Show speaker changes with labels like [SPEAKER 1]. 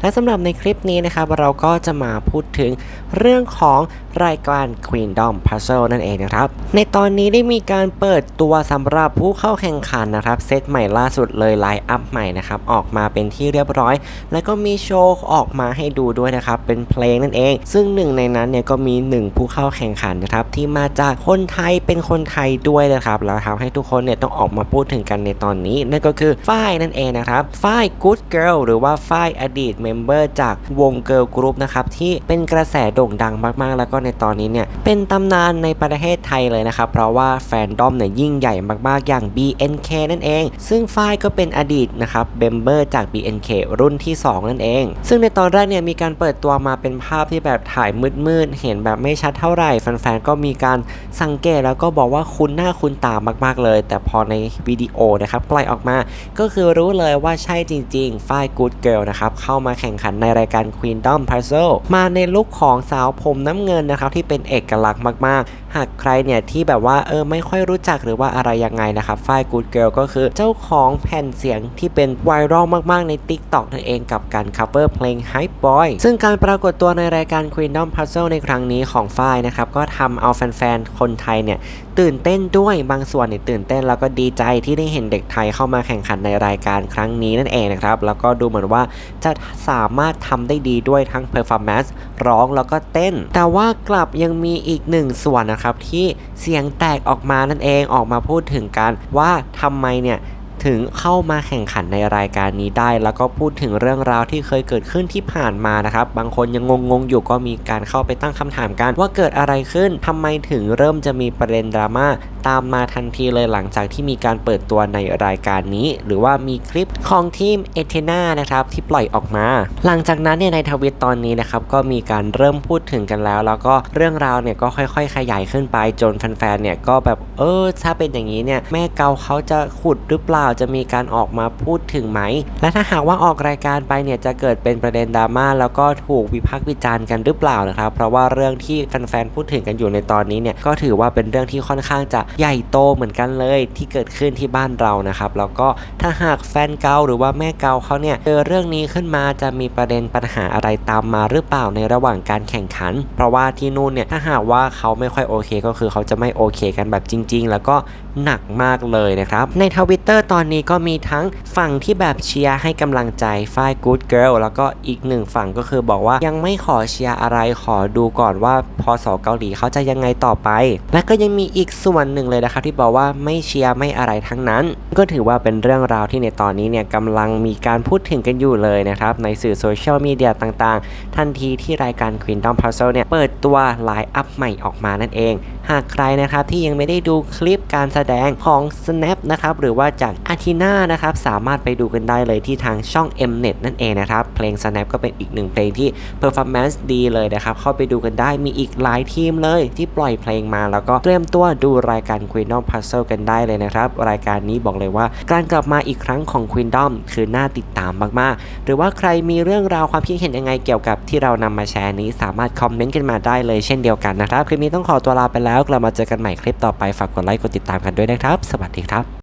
[SPEAKER 1] และสำหรับในคลิปนี้นะครับเราก็จะมาพูดถึงเรื่องของรายการ Queendom Puzzle นั่นเองนะครับ ในตอนนี้ได้มีการเปิดตัวสำหรับผู้เข้าแข่งขันนะครับเซตใหม่ล่าสุดเลยไลน์อัพใหม่นะครับออกมาเป็นที่เรียบร้อย แล้วก็มีโชว์ออกมาให้ดูด้วยนะครับเป็นเพลงนั่นเอง ซึ่งหนึ่งในนั้นเนี่ยก็มีหนึ่งผู้เข้าแข่งขันนะครับที่มาจากคนไทยเป็นคนไทยด้วยนะครับแล้วทำให้ทุกคนเนี่ยต้องออกมาพูดถึงกันในตอนนี้นั่นก็คือฝ้ายนั่นเองนะครับฝ้าย Good Girl หรือว่าฝ้ายอดีตเมมเบอร์จากวง Girl Group นะครับที่เป็นกระแสโด่งดังมากๆ แล้วก็ในตอนนี้เนี่ยเป็นตำนานในประเทศไทยเลยนะครับเพราะว่าแฟนดอมเนี่ยยิ่งใหญ่มากๆอย่าง BNK นั่นเอง ซึ่งฝ้ายก็เป็นอดีตนะครับเมมเบอร์จาก BNK รุ่นที่ 2 นั่นเอง ซึ่งในตอนแรกเนี่ยมีการเปิดตัวมาเป็นภาพที่แบบถ่ายมืดๆเห็นแบบไม่ชัดเท่าไหร่แฟนๆก็มีการสังเกตแล้วก็บอกว่าคุ้นหน้าคุ้นตามากๆเลย แต่พอในวิดีโอนะครับปล่อยออกมา ก็คือรู้เลยว่าใช่จริงๆฝ้าย Good Girl นะครับเข้ามาแข่งขันในรายการ Queendom Puzzle มาในลุคของสาวผมน้ำเงินนะครับที่เป็นเอกลักษณ์มากๆหากใครเนี่ยที่แบบว่าเออไม่ค่อยรู้จักหรือว่าอะไรยังไงนะครับฝ้าย Good Girl ก็คือเจ้าของแผ่นเสียงที่เป็นไวรัลมากๆใน TikTok นั่นเองกับการ cover เพลง Hype Boy ซึ่งการปรากฏตัวในรายการ Queendom Puzzle ในครั้งนี้ของฝ้ายนะครับก็ทำเอาแฟนๆ คนไทยเนี่ยตื่นเต้นด้วยบางส่วนเนี่ยตื่นเต้นแล้วก็ดีใจที่ได้เห็นเด็กไทยเข้ามาแข่งขันในรายการครั้งนี้นั่นเองนะครับแล้วก็ดูเหมือนว่าจะสามารถทำได้ดีด้วยทั้ง performance ร้องแล้วก็เต้น แต่ว่ากลับยังมีอีกหนึ่งส่วนนะครับที่เสียงแตกออกมานั่นเองออกมาพูดถึงกันว่าทำไมเนี่ย ถึงเข้ามาแข่งขันในรายการนี้ได้ แล้วก็พูดถึงเรื่องราวที่เคยเกิดขึ้นที่ผ่านมานะครับ บางคนยังงงๆอยู่ก็มีการเข้าไปตั้งคำถามกันว่าเกิดอะไรขึ้นทำไมถึงเริ่มจะมีประเด็นดราม่าตามมาทันทีเลยหลังจากที่มีการเปิดตัวในรายการนี้ หรือว่ามีคลิปของทีมเอเทนานะครับที่ปล่อยออกมา หลังจากนั้นเนี่ยในทวิตตอนนี้นะครับก็มีการเริ่มพูดถึงกันแล้ว แล้วก็เรื่องราวเนี่ยก็ค่อย ๆ ขยายขึ้นไปจนแฟนๆเนี่ยก็แบบเออถ้าเป็นอย่างนี้เนี่ยแม่เกาเขาจะขุดหรือเปล่าจะมีการออกมาพูดถึงไหม และถ้าหากว่าออกรายการไปเนี่ยจะเกิดเป็นประเด็นดราม่าแล้วก็ถูกวิพากษ์วิจารณ์กันหรือเปล่านะครับ เพราะว่าเรื่องที่แฟนๆพูดถึงกันอยู่ในตอนนี้เนี่ยก็ถือว่าเป็นเรื่องที่ค่อนข้างจะใหญ่โตเหมือนกันเลยที่เกิดขึ้นที่บ้านเรานะครับ แล้วก็ถ้าหากแฟนเกาหรือว่าแม่เกาเขาเนี่ยเจอเรื่องนี้ขึ้นมาจะมีประเด็นปัญหาอะไรตามมาหรือเปล่าในระหว่างการแข่งขัน เพราะว่าที่นู่นเนี่ยถ้าหากว่าเขาไม่ค่อยโอเค ก็คือเขาจะไม่โอเคกันแบบจริง ๆ แล้วก็หนักมากเลยนะครับในทวิตเตอร์ตอนอนนี้ก็มีทั้งฝั่งที่แบบเชียร์ให้กำลังใจฝ้าย Good Girl แล้วก็อีกหนึ่งฝั่งก็คือบอกว่ายังไม่ขอเชียร์อะไรขอดูก่อนว่าพอสอเกาหลีเขาจะยังไงต่อไป และก็ยังมีอีกส่วนหนึ่งเลยนะครับที่บอกว่าไม่เชียร์ไม่อะไรทั้งนั้น ก็ถือว่าเป็นเรื่องราวที่ในตอนนี้เนี่ยกำลังมีการพูดถึงกันอยู่เลยนะครับในสื่อโซเชียลมีเดียต่างๆ ทันทีที่รายการ Queendom Puzzle เนี่ยเปิดตัวไลน์อัพใหม่ออกมานั่นเอง หากใครนะครับที่ยังไม่ได้ดูคลิปการแสดงของ Snap นะครับหรือว่าจากอาทิน่านะครับสามารถไปดูกันได้เลยที่ทางช่อง Mnet นั่นเองนะครับเพลง Snap ก็เป็นอีกหนึ่งเพลงที่ performance ดีเลยนะครับเข้าไปดูกันได้มีอีกหลายทีมเลยที่ปล่อยเพลงมาแล้วก็เตรียมตัวดูรายการ Queendom Puzzle กันได้เลยนะครับรายการนี้บอกเลยว่า การกลับมาอีกครั้งของ Queendom คือน่าติดตามมากๆ หรือว่าใครมีเรื่องราวความคิดเห็นยังไงเกี่ยวกับที่เรานำมาแชร์นี้สามารถคอมเมนต์กันมาได้เลยเช่นเดียวกันนะครับคลิปนี้ต้องขอตัวลาไปแล้วแล้วกลับมาเจอกันใหม่คลิปต่อไปฝากกดไลค์กดติดตามกันด้วยนะครับ สวัสดีครับ